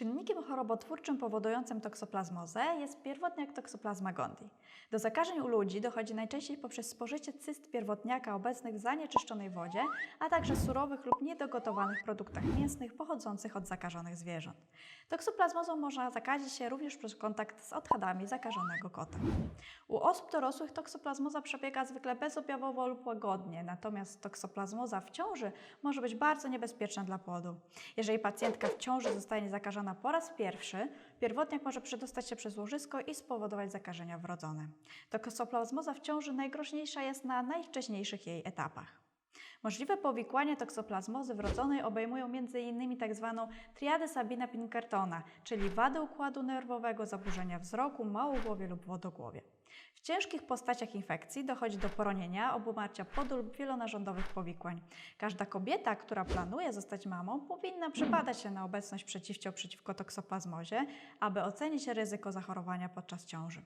Czynnikiem chorobotwórczym powodującym toksoplazmozę jest pierwotniak Toxoplasma gondii. Do zakażeń u ludzi dochodzi najczęściej poprzez spożycie cyst pierwotniaka obecnych w zanieczyszczonej wodzie, a także surowych lub niedogotowanych produktach mięsnych pochodzących od zakażonych zwierząt. Toksoplazmozą można zakazić się również przez kontakt z odchodami zakażonego kota. U osób dorosłych toksoplazmoza przebiega zwykle bezobjawowo lub łagodnie, natomiast toksoplazmoza w ciąży może być bardzo niebezpieczna dla płodu. Jeżeli pacjentka w ciąży zostanie zakażona po raz pierwszy, pierwotniak może przedostać się przez łożysko i spowodować zakażenia wrodzone. Toksoplazmoza w ciąży najgroźniejsza jest na najwcześniejszych jej etapach. Możliwe powikłania toksoplazmozy wrodzonej obejmują m.in. tzw. tak triadę Sabina Pinkertona, czyli wady układu nerwowego, zaburzenia wzroku, małogłowie lub wodogłowie. W ciężkich postaciach infekcji dochodzi do poronienia, obumarcia płodu lub wielonarządowych powikłań. Każda kobieta, która planuje zostać mamą, powinna przebadać się na obecność przeciwciał przeciwko toksoplazmozie, aby ocenić ryzyko zachorowania podczas ciąży.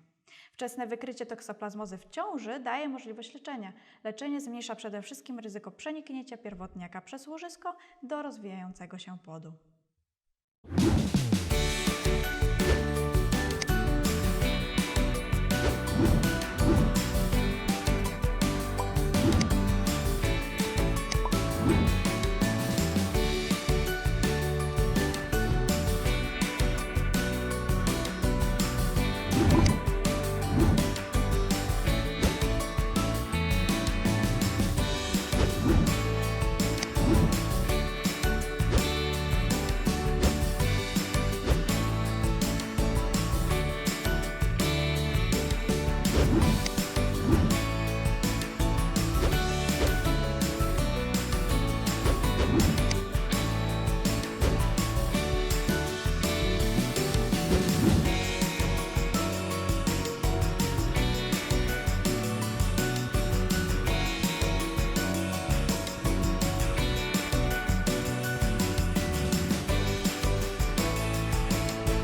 Wczesne wykrycie toksoplazmozy w ciąży daje możliwość leczenia. Leczenie zmniejsza przede wszystkim ryzyko przeniknięcia pierwotniaka przez łożysko do rozwijającego się płodu.